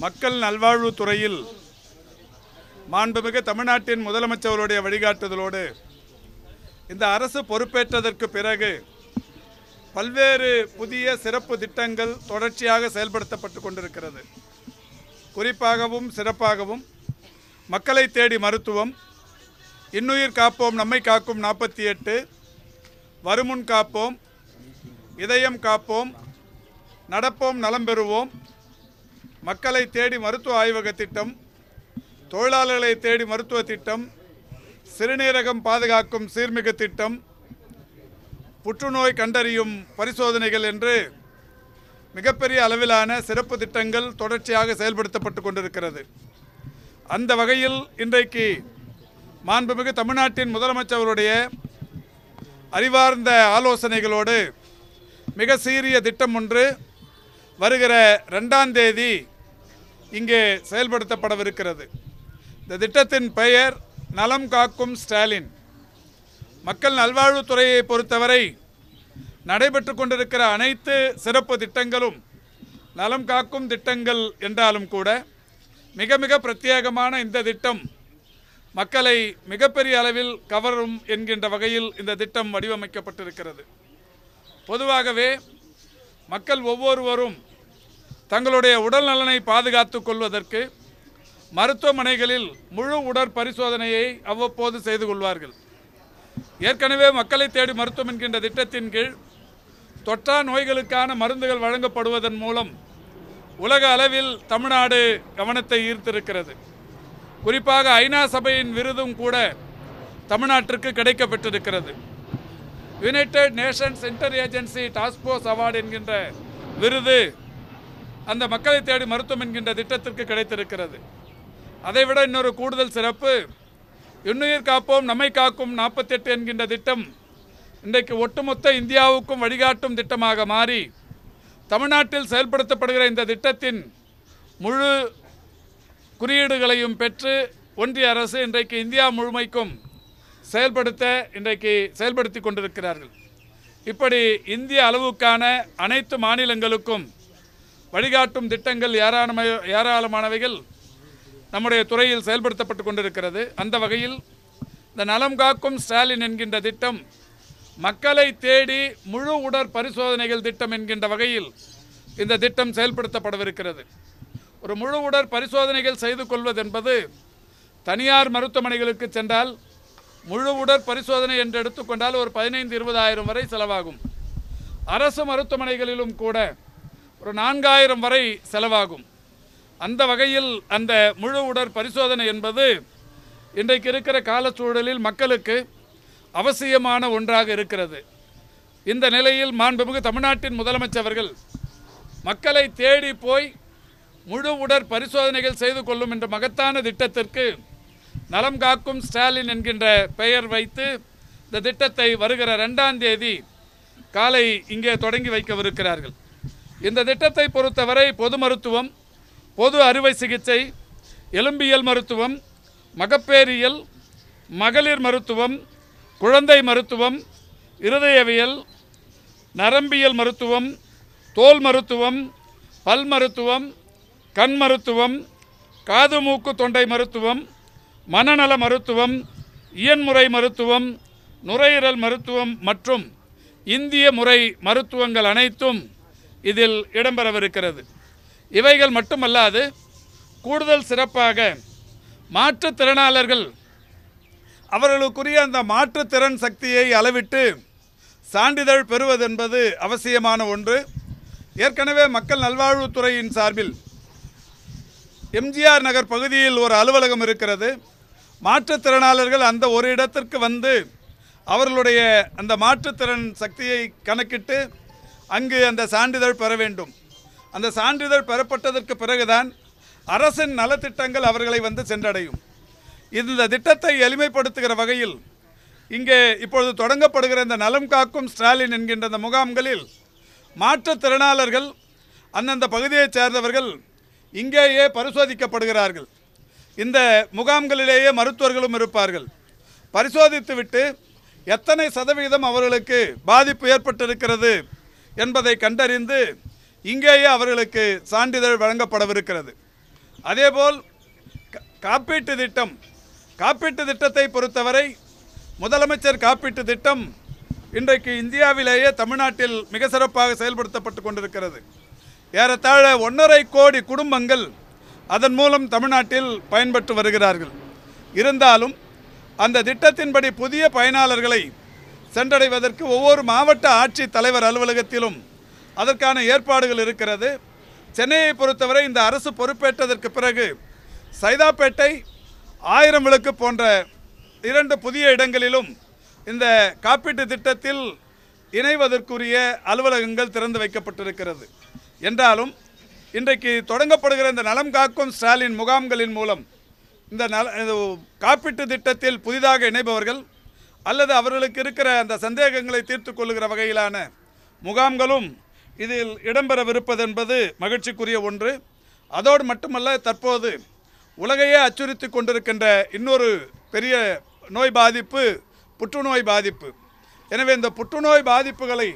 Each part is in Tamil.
மக்கள் நல்வாழ்வு துறையில் மாண்புமிகு தமிழ்நாட்டின் முதலமைச்சருடைய வழிகாட்டுதலோடு இந்த அரசு பொறுப்பேற்றதற்கு பிறகு பல்வேறு புதிய சிறப்பு திட்டங்கள் தொடர்ச்சியாக செயல்படுத்தப்பட்டு கொண்டிருக்கிறது. குறிப்பாகவும் சிறப்பாகவும் மக்களை தேடி மருத்துவம் இன்னுயிர் காப்போம் நம்மை காக்கும் நாற்பத்தி எட்டு வருமுன் காப்போம் இதயம் காப்போம் நடப்போம் நலம் பெறுவோம் மக்களை தேடி மருத்துவ ஆய்வக திட்டம் தொழிலாளர்களை தேடி மருத்துவ திட்டம் சிறுநீரகம் பாதுகாக்கும் சீர்மிகு திட்டம் புற்றுநோய் கண்டறியும் பரிசோதனைகள் என்று மிகப்பெரிய அளவிலான சிறப்பு திட்டங்கள் தொடர்ச்சியாக செயல்படுத்தப்பட்டு கொண்டிருக்கிறது. அந்த வகையில் இன்றைக்கு மாண்புமிகு தமிழ்நாட்டின் முதலமைச்சருடைய அறிவார்ந்த ஆலோசனைகளோடு மிக சீரிய திட்டம் ஒன்று வருகிற ரெண்டாம் தேதி இங்கே செயல்படுத்தப்படவிருக்கிறது. இந்த திட்டத்தின் பெயர் நலம் காக்கும் ஸ்டாலின். மக்கள் நல்வாழ்வுத்துறையை பொறுத்தவரை நடைபெற்று கொண்டிருக்கிற அனைத்து சிறப்பு திட்டங்களும் நலம் காக்கும் திட்டங்கள் என்றாலும் கூட மிக மிக பிரத்யேகமான இந்த திட்டம் மக்களை மிகப்பெரிய அளவில் கவரும் என்கின்ற வகையில் இந்த திட்டம் வடிவமைக்கப்பட்டிருக்கிறது. பொதுவாகவே மக்கள் ஒவ்வொருவரும் தங்களுடைய உடல் நலனை பாதுகாத்துக் கொள்வதற்கு மருத்துவமனைகளில் முழு உடற் பரிசோதனையை அவ்வப்போது செய்து கொள்வார்கள். ஏற்கனவே மக்களை தேடி மருத்துவம் என்கின்ற திட்டத்தின் கீழ் தொற்றா நோய்களுக்கான மருந்துகள் வழங்கப்படுவதன் மூலம் உலக அளவில் தமிழ்நாடு கவனத்தை ஈர்த்திருக்கிறது. குறிப்பாக ஐநா சபையின் விருதும் கூட தமிழ்நாட்டிற்கு கிடைக்கப்பட்டிருக்கிறது. United Nations inter agency task force award என்கின்ற விருது அந்த மக்களை தேடி மருத்துவம் என்கின்ற திட்டத்திற்கு கிடைத்திருக்கிறது. அதைவிட இன்னொரு கூடுதல் சிறப்பு இன்னுயிர் காப்போம் நம்மை காக்கும் நாற்பத்தெட்டு என்கின்ற திட்டம் இன்றைக்கு ஒட்டுமொத்த இந்தியாவுக்கும் வழிகாட்டும் திட்டமாக மாறி தமிழ்நாட்டில் செயல்படுத்தப்படுகிற இந்த திட்டத்தின் முழு குறியீடுகளையும் பெற்று ஒன்றிய அரசு இன்றைக்கு இந்தியா முழுமைக்கும் செயல்படுத்த இன்றைக்கு செயல்படுத்தி கொண்டிருக்கிறார்கள். இப்படி இந்திய அளவுக்கான அனைத்து மாநிலங்களுக்கும் வழிகாட்டும் திட்டங்கள் ஏராளம ஏராளமானவைகள் நம்முடைய துறையில் செயல்படுத்தப்பட்டு கொண்டிருக்கிறது. அந்த வகையில் இந்த நலம் காக்கும் ஸ்டாலின் என்கின்ற திட்டம் மக்களை தேடி முழு உடற் பரிசோதனைகள் திட்டம் என்கின்ற வகையில் இந்த திட்டம் செயல்படுத்தப்படவிருக்கிறது. ஒரு முழு உடற் பரிசோதனைகள் செய்து கொள்வது என்பது தனியார் மருத்துவமனைகளுக்கு சென்றால் முழு உடற் பரிசோதனை என்று எடுத்துக்கொண்டால் ஒரு பதினைந்து இருபதாயிரம் வரை செலவாகும். அரசு மருத்துவமனைகளிலும் கூட ஒரு நான்காயிரம் வரை செலவாகும். அந்த வகையில் அந்த முழு உடற் பரிசோதனை என்பது இன்றைக்கு இருக்கிற காலச்சூழலில் மக்களுக்கு அவசியமான ஒன்றாக இருக்கிறது. இந்த நிலையில் மாண்புமிகு தமிழ்நாட்டின் முதலமைச்சர்கள் மக்களை தேடி போய் முழு உடற் பரிசோதனைகள் செய்து கொள்ளும் என்ற மகத்தான திட்டத்திற்கு நலம் காக்கும் ஸ்டாலின் என்கின்ற பெயர் வைத்து இந்த திட்டத்தை வருகிற ரெண்டாம் தேதி காலை இங்கே தொடங்கி வைக்கவிருக்கிறார்கள். இந்த திட்டத்தை பொறுத்தவரை பொது மருத்துவம் பொது அறுவை சிகிச்சை எலும்பியல் மருத்துவம் மகப்பேறியல் மகளிர் மருத்துவம் குழந்தை மருத்துவம் இருதயவியல் நரம்பியல் மருத்துவம் தோல் மருத்துவம் பல் மருத்துவம் கண் மருத்துவம் காது மூக்கு தொண்டை மருத்துவம் மனநல மருத்துவம் இயன்முறை மருத்துவம் நுரையீரல் மருத்துவம் மற்றும் இந்திய முறை மருத்துவங்கள் அனைத்தும் இதில் இடம்பெறவிருக்கிறது. இவைகள் மட்டுமல்லாது கூடுதல் சிறப்பாக மாற்றுத்திறனாளர்கள் அவர்களுக்குரிய அந்த மாற்றுத்திறன் சக்தியை அளவிட்டு சான்றிதழ் பெறுவதென்பது அவசியமான ஒன்று. ஏற்கனவே மக்கள் நல்வாழ்வுத்துறையின் சார்பில் எம்ஜிஆர் நகர் பகுதியில் ஒரு அலுவலகம் இருக்கிறது. மாற்றுத்திறனாளர்கள் அந்த ஒரு இடத்திற்கு வந்து அவர்களுடைய அந்த மாற்றுத்திறன் சக்தியை கணக்கிட்டு அங்கு அந்த சான்றிதழ் பெற வேண்டும். அந்த சான்றிதழ் பெறப்பட்டதற்கு பிறகுதான் அரசின் நலத்திட்டங்கள் அவர்களை வந்து சென்றடையும். இந்த திட்டத்தை எளிமைப்படுத்துகிற வகையில் இங்கே இப்பொழுது தொடங்கப்படுகிற இந்த நலம் காக்கும் ஸ்டாலின் என்கின்ற இந்த முகாம்களில் மாற்றுத்திறனாளர்கள் அந்தந்த பகுதியைச் சேர்ந்தவர்கள் இங்கேயே பரிசோதிக்கப்படுகிறார்கள். இந்த முகாம்களிலேயே மருத்துவர்களும் இருப்பார்கள். பரிசோதித்துவிட்டு எத்தனை சதவீதம் அவர்களுக்கு பாதிப்பு ஏற்பட்டிருக்கிறது என்பதை கண்டறிந்து இங்கேயே அவர்களுக்கு சான்றிதழ் வழங்கப்படவிருக்கிறது. அதேபோல் காப்பீட்டு திட்டம் காப்பீட்டு திட்டத்தை பொறுத்தவரை முதலமைச்சர் காப்பீட்டு திட்டம் இன்றைக்கு இந்தியாவிலேயே தமிழ்நாட்டில் மிக சிறப்பாக செயல்படுத்தப்பட்டு கொண்டிருக்கிறது. ஏறத்தாழ ஒன்றரை கோடி குடும்பங்கள் அதன் மூலம் தமிழ்நாட்டில் பயன்பெற்று வருகிறார்கள். இருந்தாலும் அந்த திட்டத்தின்படி புதிய பயனாளர்களை சென்றடைவதற்கு ஒவ்வொரு மாவட்ட ஆட்சித் தலைவர் அலுவலகத்திலும் அதற்கான ஏற்பாடுகள் இருக்கிறது. சென்னையை பொறுத்தவரை இந்த அரசு பொறுப்பேற்றதற்கு பிறகு சைதாப்பேட்டை ஆயிரம் விளக்கு போன்ற இரண்டு புதிய இடங்களிலும் இந்த காப்பீட்டு திட்டத்தில் இணைவதற்குரிய அலுவலகங்கள் திறந்து வைக்கப்பட்டிருக்கிறது. என்றாலும் இன்றைக்கு தொடங்கப்படுகிற இந்த நலம் காக்கும் ஸ்டாலின் முகாம்களின் மூலம் இந்த நல இது காப்பீட்டு திட்டத்தில் புதிதாக இணைபவர்கள் அல்லது அவர்களுக்கு இருக்கிற அந்த சந்தேகங்களை தீர்த்து கொள்ளுகிற வகையிலான முகாம்களும் இதில் இடம்பெறவிருப்பது என்பது மகிழ்ச்சிக்குரிய ஒன்று. அதோடு மட்டுமல்ல தற்போது உலகையே அச்சுறுத்தி கொண்டிருக்கின்ற இன்னொரு பெரிய நோய் பாதிப்பு புற்றுநோய் பாதிப்பு. எனவே இந்த புற்றுநோய் பாதிப்புகளை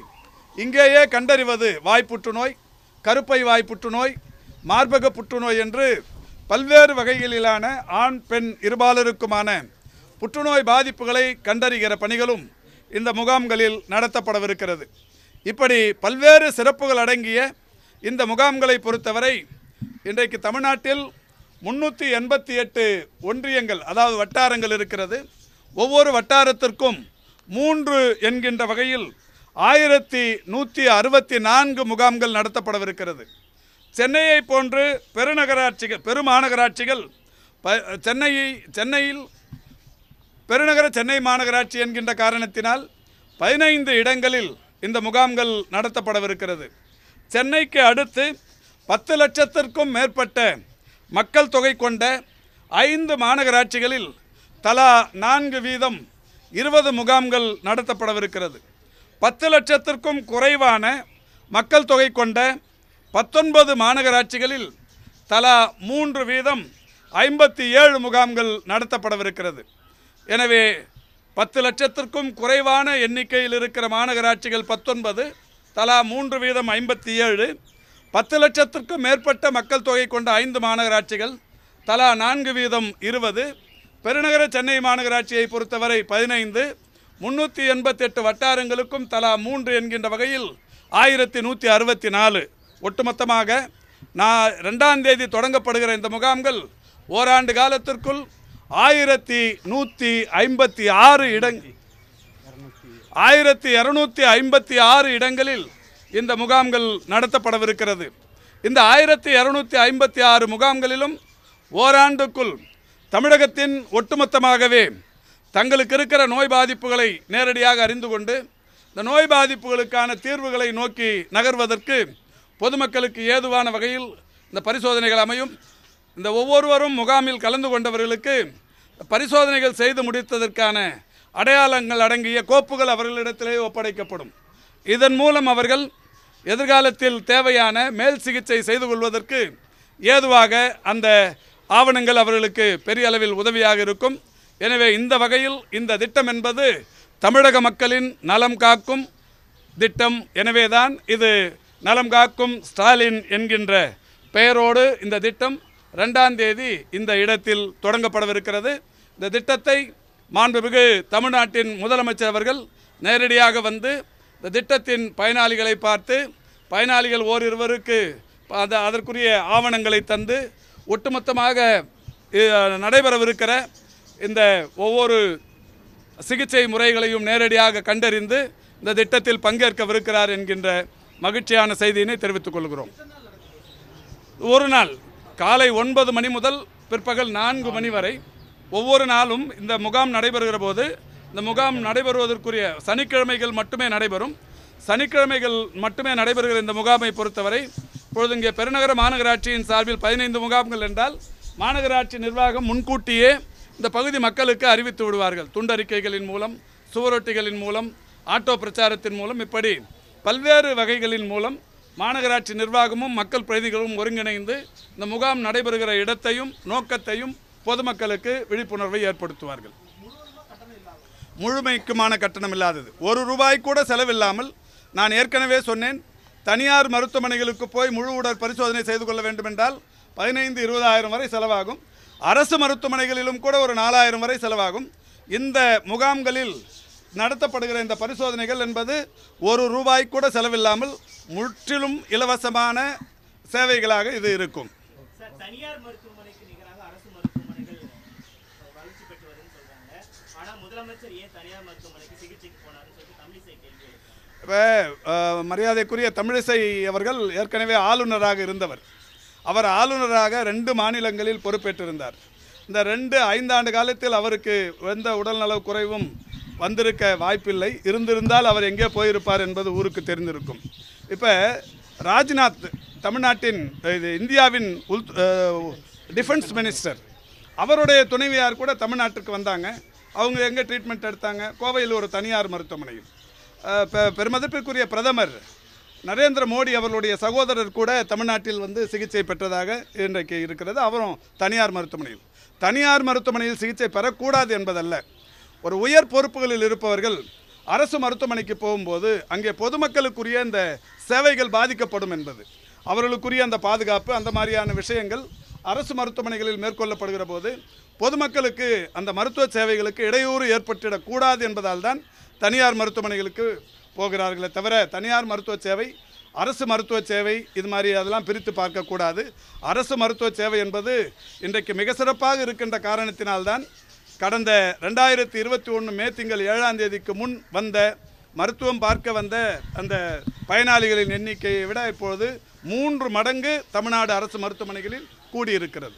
இங்கேயே கண்டறிவது வாய் புற்றுநோய் கருப்பை வாய் புற்றுநோய் மார்பக புற்றுநோய் என்று பல்வேறு வகைகளிலான ஆண் பெண் இருபாலருக்குமான புற்றுநோய் பாதிப்புகளை கண்டறிகிற பணிகளும் இந்த முகாம்களில் நடத்தப்படவிருக்கிறது. இப்படி பல்வேறு சிறப்புகள் அடங்கிய இந்த முகாம்களை பொறுத்தவரை இன்றைக்கு தமிழ்நாட்டில் முன்னூற்றி எண்பத்தி எட்டு ஒன்றியங்கள் அதாவது வட்டாரங்கள் இருக்கிறது. ஒவ்வொரு வட்டாரத்திற்கும் மூன்று என்கின்ற வகையில் ஆயிரத்தி நூற்றி அறுபத்தி நான்கு முகாம்கள் நடத்தப்படவிருக்கிறது. சென்னையை போன்று பெருநகராட்சிகள் பெருமாநகராட்சிகள் ப சென்னையை சென்னையில் பெருநகர சென்னை மாநகராட்சி என்கின்ற காரணத்தினால் பதினைந்து இடங்களில் இந்த முகாம்கள் நடத்தப்படவிருக்கிறது. சென்னைக்கு அடுத்து பத்து லட்சத்திற்கும் மேற்பட்ட மக்கள் தொகை கொண்ட ஐந்து மாநகராட்சிகளில் தலா நான்கு வீதம் இருபது முகாம்கள் நடத்தப்படவிருக்கிறது. பத்து லட்சத்திற்கும் குறைவான மக்கள் தொகை கொண்ட பத்தொன்பது மாநகராட்சிகளில் தலா மூன்று வீதம் ஐம்பத்தி ஏழு முகாம்கள் நடத்தப்படவிருக்கிறது. எனவே பத்து லட்சத்திற்கும் குறைவான எண்ணிக்கையில் இருக்கிற மாநகராட்சிகள் பத்தொன்பது தலா மூன்று வீதம் ஐம்பத்தி ஏழு பத்து லட்சத்திற்கும் மேற்பட்ட மக்கள் தொகை கொண்ட ஐந்து மாநகராட்சிகள் தலா நான்கு வீதம் இருபது. பெருநகர சென்னை மாநகராட்சியை பொறுத்தவரை பதினைந்து. முன்னூற்றி எண்பத்தெட்டு வட்டாரங்களுக்கும் தலா மூன்று என்கின்ற வகையில் ஆயிரத்தி நூற்றி அறுபத்தி நாலு ஒட்டுமொத்தமாக நான் ரெண்டாம் தேதி தொடங்கப்படுகிற இந்த முகாம்கள் ஓராண்டு காலத்திற்குள் ஆயிரத்தி நூற்றி ஐம்பத்தி ஆறு இடங் ஆயிரத்தி இரநூத்தி ஐம்பத்தி ஆறு இடங்களில் இந்த முகாம்கள் நடத்தப்படவிருக்கிறது. இந்த ஆயிரத்தி இரநூத்தி ஐம்பத்தி ஆறு முகாம்களிலும் ஓராண்டுக்குள் தமிழகத்தின் ஒட்டுமொத்தமாகவே தங்களுக்கு இருக்கிற நோய் பாதிப்புகளை நேரடியாக அறிந்து கொண்டு இந்த நோய் பாதிப்புகளுக்கான தீர்வுகளை நோக்கி நகர்வதற்கு பொதுமக்களுக்கு ஏதுவான வகையில் இந்த பரிசோதனைகள் அமையும். இந்த ஒவ்வொருவரும் முகாமில் கலந்து கொண்டவர்களுக்கு பரிசோதனைகள் செய்து முடித்ததற்கான அடையாளங்கள் அடங்கிய கோப்புகள் அவர்களிடத்திலே ஒப்படைக்கப்படும். இதன் மூலம் அவர்கள் எதிர்காலத்தில் தேவையான மேல் சிகிச்சை செய்து கொள்வதற்கு ஏதுவாக அந்த ஆவணங்கள் அவர்களுக்கு பெரிய அளவில் உதவியாக இருக்கும். எனவே இந்த வகையில் இந்த திட்டம் என்பது தமிழக மக்களின் நலம் காக்கும் திட்டம். எனவேதான் இது நலம் காக்கும் ஸ்டாலின் என்கின்ற பெயரோடு இந்த திட்டம் ரெண்டாம் தேதி இந்த இடத்தில் தொடங்கப்படவிருக்கிறது. இந்த திட்டத்தை மாண்புமிகு தமிழ்நாட்டின் முதலமைச்சர் அவர்கள் நேரடியாக வந்து இந்த திட்டத்தின் பயனாளிகளை பார்த்து பயனாளிகள் ஓரிருவருக்கு அது அதற்குரிய ஆவணங்களை தந்து ஒட்டுமொத்தமாக நடைபெறவிருக்கிற இந்த ஒவ்வொரு சிகிச்சை முறைகளையும் நேரடியாக கண்டறிந்து இந்த திட்டத்தில் பங்கேற்கவிருக்கிறார் என்கின்ற மகிழ்ச்சியான செய்தியினை தெரிவித்துக் கொள்கிறோம். ஒரு நாள் காலை ஒன்பது மணி முதல் பிற்பகல் நான்கு மணி வரை ஒவ்வொரு நாளும் இந்த முகாம் நடைபெறுகிற போது இந்த முகாம் நடைபெறுவதற்குரிய சனிக்கிழமைகள் மட்டுமே நடைபெறும். சனிக்கிழமைகள் மட்டுமே நடைபெறுகிற இந்த முகாமை பொறுத்தவரை இப்பொழுது இங்கே பெருநகர மாநகராட்சியின் சார்பில் பதினைந்து முகாம்கள் என்றால் மாநகராட்சி நிர்வாகம் முன்கூட்டியே இந்த பகுதி மக்களுக்கு அறிவித்து விடுவார்கள். துண்டறிக்கைகளின் மூலம் சுவரொட்டிகளின் மூலம் ஆட்டோ பிரச்சாரத்தின் மூலம் இப்படி பல்வேறு வகைகளின் மூலம் மாநகராட்சி நிர்வாகமும் மக்கள் பிரதிநிதிகளும் ஒருங்கிணைந்து இந்த முகாம் நடைபெறுகிற இடத்தையும் நோக்கத்தையும் பொதுமக்களுக்கு விழிப்புணர்வை ஏற்படுத்துவார்கள். முழுமைக்குமான கட்டணம் இல்லாதது. ஒரு ரூபாய் கூட செலவில்லாமல் நான் ஏற்கனவே சொன்னேன் தனியார் மருத்துவமனைகளுக்கு போய் முழு உடல் பரிசோதனை செய்து கொள்ள வேண்டுமென்றால் பதினைந்து இருபதாயிரம் வரை செலவாகும். அரசு மருத்துவமனைகளிலும் கூட ஒரு நாலாயிரம் வரை செலவாகும். இந்த முகாம்களில் நடத்தப்படுகிற இந்த பரிசோதனைகள் என்பது ஒரு ரூபாய் கூட செலவில்லாமல் முற்றிலும் இலவசமான சேவைகளாக இது இருக்கும். இப்போ மரியாதைக்குரிய தமிழிசை அவர்கள் ஏற்கனவே ஆளுநராக இருந்தவர். அவர் ஆளுநராக ரெண்டு மாநிலங்களில் பொறுப்பேற்றிருந்தார். இந்த ரெண்டு ஐந்தாண்டு காலத்தில் அவருக்கு எந்த உடல்நலக் குறைவும் வந்திருக்க வாய்ப்பில்லை. இருந்திருந்தால் அவர் எங்கே போயிருப்பார் என்பது ஊருக்கு தெரிந்திருக்கும். இப்போ ராஜ்நாத் தமிழ்நாட்டின் இது இந்தியாவின் உள் டிஃபென்ஸ் மினிஸ்டர் அவருடைய துணைவியார் கூட தமிழ்நாட்டுக்கு வந்தாங்க. அவங்க எங்கே ட்ரீட்மெண்ட் எடுத்தாங்க? கோவையில் ஒரு தனியார் மருத்துவமனையில். பெ- பெருமதிப்பிற்குரிய பிரதமர் நரேந்திர மோடி அவர்களுடைய சகோதரர் கூட தமிழ்நாட்டில் வந்து சிகிச்சை பெற்றதாக இன்றைக்கு இருக்கிறது. அவரும் தனியார் மருத்துவமனையில். தனியார் மருத்துவமனையில் சிகிச்சை பெறக்கூடாது என்பதல்ல. ஒரு உயர் பொறுப்புகளில் இருப்பவர்கள் அரசு மருத்துவமனைக்கு போகும்போது அங்கே பொதுமக்களுக்குரிய இந்த சேவைகள் பாதிக்கப்படும் என்பது. அவர்களுக்குரிய அந்த பாதுகாப்பு அந்த மாதிரியான விஷயங்கள் அரசு மருத்துவமனைகளில் மேற்கொள்ளப்படுகிற போது பொதுமக்களுக்கு அந்த மருத்துவ சேவைகளுக்கு இடையூறு ஏற்பட்டுடக்கூடாது என்பதால் தான் தனியார் மருத்துவமனைகளுக்கு போகிறார்களே தவிர தனியார் மருத்துவ சேவை அரசு மருத்துவ சேவை இது மாதிரி அதெல்லாம் பிரித்து பார்க்கக்கூடாது அரசு மருத்துவ சேவை என்பது இன்றைக்கு மிக சிறப்பாக இருக்கின்ற காரணத்தினால்தான் கடந்த ரெண்டாயிரத்தி இருபத்தி ஒன்று மே திங்கள் ஏழாம் தேதிக்கு முன் வந்த மருத்துவம் பார்க்க வந்த அந்த பயனாளிகளின் எண்ணிக்கையை விட இப்பொழுது மூன்று மடங்கு தமிழ்நாடு அரசு மருத்துவமனைகளில் கூடியிருக்கிறது.